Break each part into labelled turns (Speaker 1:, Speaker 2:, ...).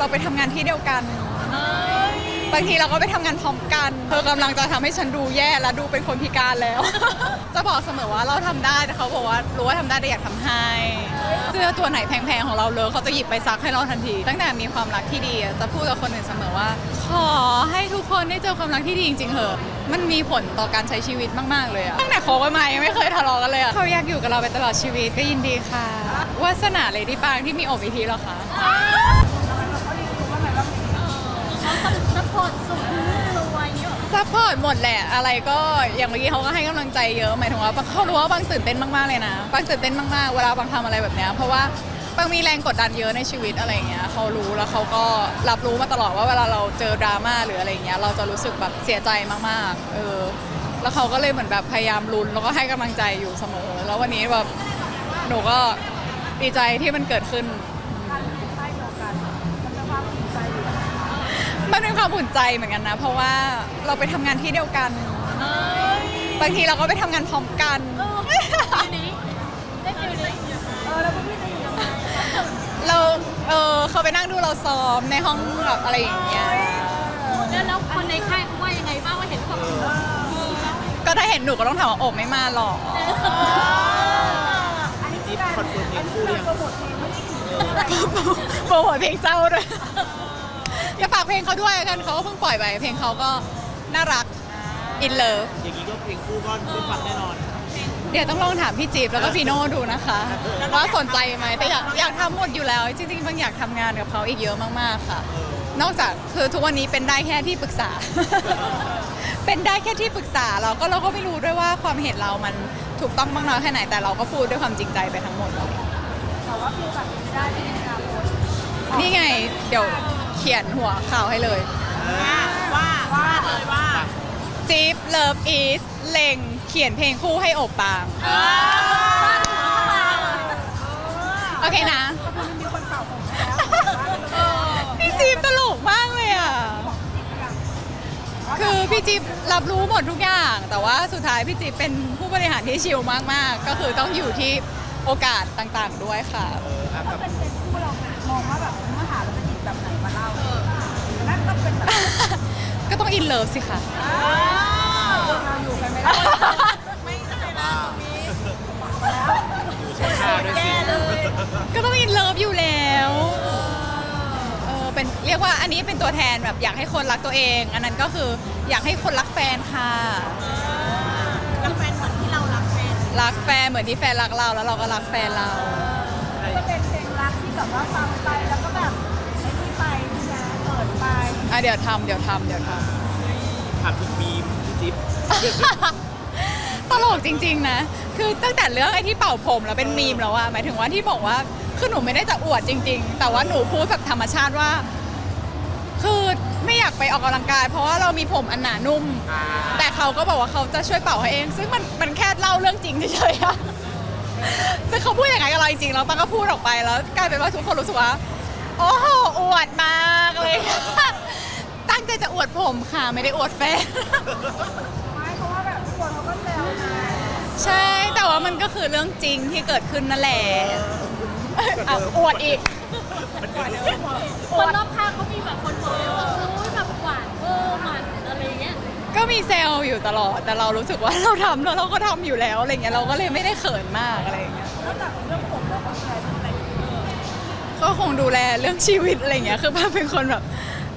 Speaker 1: เราไปทำงานที่เดียวกัน บางทีเราก็ไปทำงานพร้อมกัน เธอกำลังจะทำให้ฉันดูแย่และดูเป็นคนพิการแล้ว จะบอกเสมอว่าเราทำได้แต่เขาบอกว่ารู้ว่าทำได้แต่อยากทำให้เสื้อตัวไหนแพงๆของเราเลยเขาจะหยิบไปซักให้เราทันที ตั้งแต่มีความรักที่ดีอะจะพูดกับคนอื่นเสมอว่า ขอให้ทุกคนได้เจอความรักที่ดีจริงๆเหอะมันมีผลต่อการใช้ชีวิตมากๆเลยอะตั้งแต่คบกันมายังไม่เคยทะเลาะกันเลยอะเขาอยากอยู่กับเราไปตลอดชีวิตก็ยินดีค่ะวาสนาเลยที่ปางที่มีโอบอีกทีหรอคะ
Speaker 2: พอร์ตสุดรวยเยอะ
Speaker 1: ซัพพอร์ตหมดแหละ อะไรก็อย่างเมื่อกี้เขาก็ให้กำลังใจเยอะหมายถึงว่าเขารู้ว่าบางตื่นเต้นมากๆเลยนะบางตื่นเต้นมากๆเวลาบางทำอะไรแบบเนี้ยเพราะว่าบางมีแรงกดดันเยอะในชีวิตอะไรอย่างเงี้ยเขารู้แล้วเขาก็รับรู้มาตลอดว่าเวลาเราเจอดราม่าหรืออะไรอย่างเงี้ยเราจะรู้สึกแบบเสียใจมากๆเออแล้วเขาก็เลยเหมือนแบบพยายามลุ้นแล้วก็ให้กำลังใจอยู่เสมอ แล้ววันนี้แบบหนูก็ดีใจที่มันเกิดขึ้น มันเป็นความอุ่นใจเหมือนกันนะ เพราะว่าเราไปทำงานที่เดียวกันบางทีเราก็ไปทำงานพร้อมกัน
Speaker 2: นี้ได้ฟิลนี้เออแล้วพวกพี่จะอยู่ยังไง
Speaker 1: เราเออเขาไปนั่งดูเราซ้อมในห้องแบบอะไรอย่างเงี้ย
Speaker 2: แล้วแล้วคนในค่ายเขาว่ายังไงบ้างว่าเห็นแบบ
Speaker 1: ก็ถ้าเห็นหนูก็ต้องถามว่าโอบไม่มาหรอ
Speaker 3: จิ๊บคอนเฟิร์มเพลงคู่หรือยัง
Speaker 1: โปรโมทเพลงเศร้าด้วย อย่าฝากเพลงเขาด้วยกันเขาก็เพิ่งปล่อยไป เพลงเขาก็น่ารัก in love
Speaker 3: อย่างนี้ก็เพลงคู่ก็ได้ฟังแน่นอน
Speaker 1: เดี๋ยวต้องลองถามพี่จีบแล้วก็พี่โน่ดูนะคะ ว่าสนใจไหมแต่อยากอยากทำหมดอยู่แล้ว จริงๆบางอยากทำงานกับเขาอีกเยอะมากๆค่ะ นอกจากคือทุกวันนี้เป็นได้แค่ที่ปรึกษา เป็นได้แค่ที่ปรึกษาเราก็เราก็ไม่รู้ด้วยว่าความเห็นเรามันถูกต้องมากน้อยแค่ไหนแต่เราก็พูดด้วยความจริงใจไปทั้งหมดเลย
Speaker 2: แต่ว่าฟิลแบบนี้ได้ที่ในอนาคต
Speaker 1: นี่ไงเดี๋ยวเขียนหัวข่าวให้เลย
Speaker 2: ว่าว่าเลยว่า
Speaker 1: จีบเลิฟอีสเล็งเขียนเพลงคู่ให้โอบปาง โอเคนะ
Speaker 2: มีคนเป่าผมแล้ว
Speaker 1: พี่จีบตลกมากเลยอะ คือพี่จีบรับรู้หมดทุกอย่าง แต่ว่าสุดท้ายพี่จีบเป็นผู้บริหารที่ชิลมากๆ ก็คือต้องอยู่ที่โอกาสต่างๆด้วยค่ะ
Speaker 3: เอออะกับ
Speaker 2: มองว่าแบบเนื้อหาเราจะหยิบแบบไหนมาเล่านั่นก็เป็นแบบ
Speaker 1: ก็ต้องอินเลิฟสิคะ
Speaker 2: เราอยู่กันไม่ได้ไม่ได้นะตรงนี้
Speaker 3: อยู่ชั้นห้าด้วยสิ
Speaker 1: ก็ต้องอินเลิฟอยู่แล้วเออเป็นเรียกว่าอันนี้เป็นตัวแทนแบบอยากให้คนรักตัวเอง อันนั้นก็คืออยากให้คนรักแฟนค่ะ
Speaker 2: รักแฟนเหมือนที่เรารักแฟน
Speaker 1: รักแฟนเหมือนที่แฟนรักเราแล้วเราก็รักแฟนเรา
Speaker 2: ก็เป็นเพลงรักที่ แบบว่าฟังไปแล้วก็แบบไอ้นี่ไปนะเปิดไป
Speaker 1: อะเดี๋ยวทำเดี๋ยวทำเดี๋ยวท
Speaker 3: ถามถึงมีมพี่จิ๊บำ
Speaker 1: ตลกจริง ๆ นะ คือตั้งแต่เรื่องไอ้ที่เป่าผมแล้วเป็นมีมแล้วอะหมายถึงว่าที่บอกว่าคือหนูไม่ได้จะอวดจริง ๆ แต่ว่าหนูพูดแบบธรรมชาติว่า คือไม่อยากไปออกกำลังกาย เพราะว่าเรามีผมอันหนานุ่ม แต่เขาก็บอกว่าเขาจะช่วยเป่าให้เอง ซึ่งมันมันแค่เล่าเรื่องจริงเฉยๆอะ ซึ่งเขาพูดอย่างไรกับเราจริงๆแล้วปังก็พูดออกไปแล้วกลายเป็นว่าทุกคนรู้สึกว่า โอ้โหอวดมากเลย ตั้งใจจะอวดผมค่ะ ไม่ได้อวดแฟน
Speaker 2: ไม่เพราะว่าแบบทุกคนเขาก็แซวไง
Speaker 1: ใช่แต่ว่ามันก็คือเรื่องจริงที่เกิดขึ้นนั่นแหละอะอวดอีก
Speaker 2: คนรอบ
Speaker 1: มีแซวอยู่ตลอด แต่เรารู้สึกว่าเราทำแล้วเราก็ทำอยู่แล้วอะไรเงี้ยเราก็เลยไม่ได้เขินมากอะไรเงี้ย
Speaker 2: นอกจากเรื่องผมแล้วเขาแชร์เรื่องอะไรอีกเออ
Speaker 1: ก็คงดูแลเรื่องชีวิตอะไรเงี้ยคือป้าเป็นคนแบบ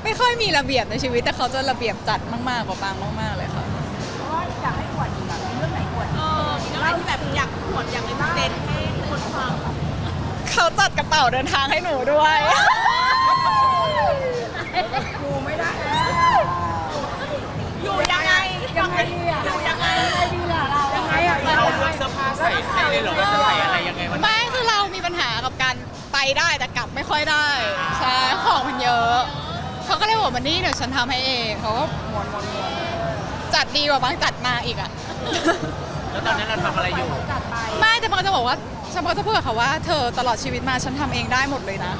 Speaker 1: ไม่ค่อยมีระเบียบในชีวิต แต่เขาจะระเบียบจัดมากๆกว่าปางมากๆเลยค่ะ
Speaker 2: เพราะว่าอยากให้อวดอีกแบบเรื่องไหนอวดเออมีเรื่องอะไรที่แบบอยากอวดอย่างเป็นเซนให้คนฟัง
Speaker 1: เขาจัดกระเป๋าเดินทางให้หนูด้วย ค่อยได้ใช่ของมันเยอะเขาก็เลยบอกมันนี่เดี๋ยวฉันทำให้เองเขาก็ม้วนม้วนม้วนจัดดีกว่าบางจัดมาอีกอะ
Speaker 3: แล้วตอนนั้นเราทำอะไรอยู่
Speaker 2: จัดไป
Speaker 1: ไม่แต่บางจะบอกว่าฉันก็จะพูดกับเขาว่าเธอตลอดชีวิตมาฉันทำเองได้หมดเลยนะ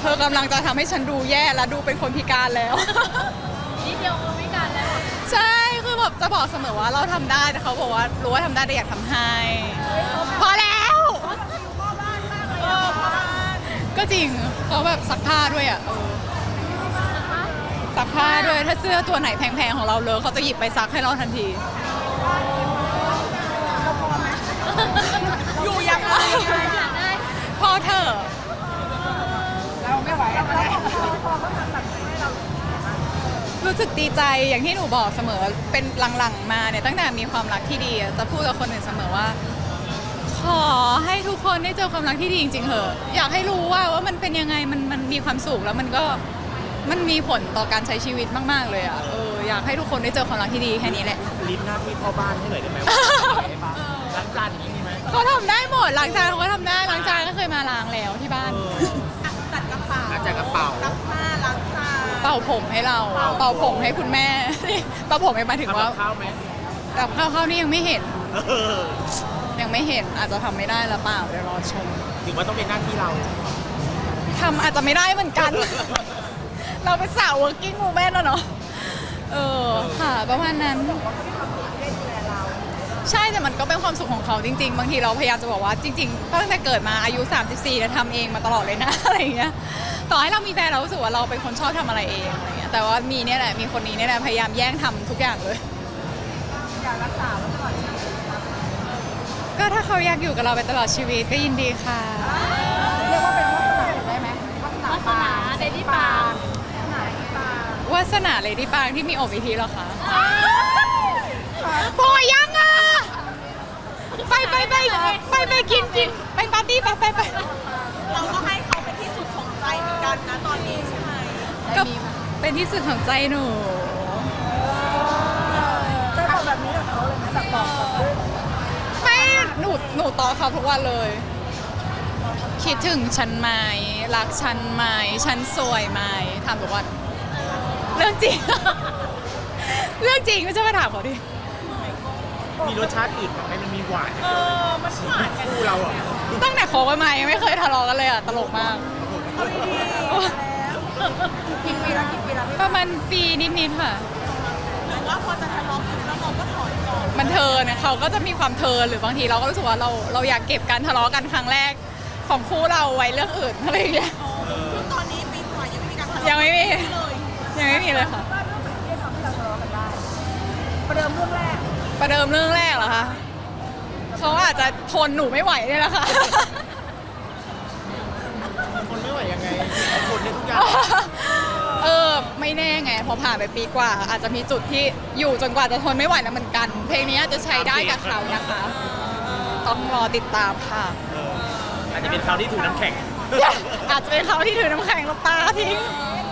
Speaker 1: เธอกำลังจะทำให้ฉันดูแย่และดูเป็นคนพิการแล้ว
Speaker 2: นิดเดียวก็ไม่การแล้ว
Speaker 1: ใช่คือแบบจะบอกเสมอว่าเราทำได้แต่เขาบอกว่ารู้ว่าทำได้แต่อยากทำให้พอแล้ว
Speaker 2: พ่อบ้านมากเลยอะ
Speaker 1: ก็จริงเขาแบบซักผ้าด้วยอะเออซักผ้าด้วยถ้าเสื้อตัวไหนแพงๆของเราเลยเขาจะหยิบไปซักให้เราทันที
Speaker 2: อยู่ยังไงอยากได้
Speaker 1: พอเถอะรู้สึกดีใจอย่างที่หนูบอกเสมอเป็นหลังๆมาเนี่ยตั้งแต่มีความรักที่ดีอะจะพูดกับคนอื่นเสมอว่า ขอให้ทุกคนได้เจอความรักที่ดีจริงๆเหอะ อยากให้รู้ว่าว่ามันเป็นยังไงมันมันมีความสุขแล้วมันก็มันมีผลต่อการใช้ชีวิตมากๆเลยอะเอออยากให้ทุกคนได้เจอความรักที่ดีแค่นี้แหละ
Speaker 3: ลิฟต์หน้าที่พ่อบ้านให้หน่อยได้ไหมว่าให้บ้างล้างจานอย่างนี้มีไหม
Speaker 1: เขาทำได้หมดล้างจานเขาก็ทำได้ล้างจานก็เคยมาล้างแล้วที่บ้าน
Speaker 2: จัดกระเป๋า
Speaker 3: ล้างจากกระเป๋า
Speaker 2: ซักผ้าล้างจาน
Speaker 1: เป่าผมให้เรา เป่าผมให้คุณแม่ เป่าผมให้หมายถึง
Speaker 3: ทำ
Speaker 1: ว่า
Speaker 3: กับข้าวไหม
Speaker 1: กับข้าวข้าวนี่ยังไม่เห็น
Speaker 3: เออ
Speaker 1: ยัง ไม่เห็นอาจจะทำไม่ได้หรือเปล่าเดี๋ยวรอชม
Speaker 3: ถือว่าต้องเป็นหน้าที่เรา
Speaker 1: ทำอาจจะไม่ได้เหมือนกัน เราเป็นสาว working woman แล้วเนาะเออค่ะประมาณนั้น ใช่แต่มันก็เป็นความสุขของเขาจริง ๆ บางทีเราพยายามจะบอกว่าจริงๆตั้งแต่เกิดมาอายุ 34เนี่ยทำเองมาตลอดเลยนะ อะไรอย่างเงี้ยต่อให้เรามีแฟนเรารู้สึกว่าเราเป็นคนชอบทำอะไรเองอะไรเงี้ยแต่ว่ามีเนี่ยแหละมีคนนี้เนี่ยแหละพยายามแย่งทำทุกอย่างเลย
Speaker 2: อยากรักษาไว้ตลอดชีวิต
Speaker 1: ก็ถ้าเขาอยากอยู่กับเราไปตลอดชีวิตก็ยินดีค่ะ
Speaker 2: เรียกว่าเป็นวาสนาได้ไหมวาสนาวาสนาเดดี้ปางวาสนาเดดี้ปาง
Speaker 1: วาสนาเลยที่ปางที่มีอบอีทีเหรอคะพอยังอะ ไปไปไปไปไปกินกินไปปาร์ตี้ไปไปไป
Speaker 2: เราก็ให้เขาเป็นที่สุดของใจเหมือนกันนะตอนนี้ใช่ไหม
Speaker 1: ก็เป็นที่สุดของใจหนู
Speaker 2: จะบอกแบบนี้กับเขาเลยไหมแบบบอกแบบ
Speaker 1: ไม่ หนูหนูต่อเขาทุกวันเลย คิดถึงฉันไหมรักฉันไหมฉันสวยไหมถามทุกวันเรื่องจริง เรื่องจริงไม่ใช่มาถามเขาดิ
Speaker 3: มีรสชาติอื่นไหมมันมีหวาน
Speaker 2: เออมันหวานกัน
Speaker 3: คู่เราอะ
Speaker 1: ตั้งแต่คบกันมายังไม่เคยทะเลาะกันเลยอะตลกมาก
Speaker 2: เอาดีๆแล้วกี่ปีแล้วกี่ปีแล้วพี่
Speaker 1: ประมาณปีนิดๆค่ะ
Speaker 2: แต่ว่าพอจะทะเลาะกันแล้วเราก็ถอยก่อน
Speaker 1: มันเทิร์นอะเขาก็จะมีความเทิร์นหรือบางทีเราก็รู้สึกว่าเราเราอยากเก็บการทะเลาะกันครั้งแรกของคู่เราไว้เรื่องอื่นอะไรอย่างเงี้ย
Speaker 2: ซึ่งตอนนี้ปีกว่ายังไม่มีการทะเลาะ
Speaker 1: ยังไม่มี
Speaker 2: เลย
Speaker 1: ยังไม่มีเลยค่ะ
Speaker 2: ว่าเรื่องเป็นที่ทำให้เราทะเลาะกันได้ประเดิมเรื่องแรก
Speaker 1: ประเดิมเรื่องแรกเหรอคะเขาอาจจะทนหนูไม่ไหวเนี่ยแหละค่ะ พอผ่านไปปีกว่า อาจจะมีจุดที่อยู่จนกว่าจะทนไม่ไหวแล้วเหมือนกัน เพลงนี้อาจจะใช้ได้กับเขานะคะ ต้องรอติดตามค่ะ
Speaker 3: อาจจะเป็นคราวที่ถูกน้ำแข็ง
Speaker 1: อาจจะเป็นเขาที่ถือน้ำแข็งลงตาทิ้ง
Speaker 2: เ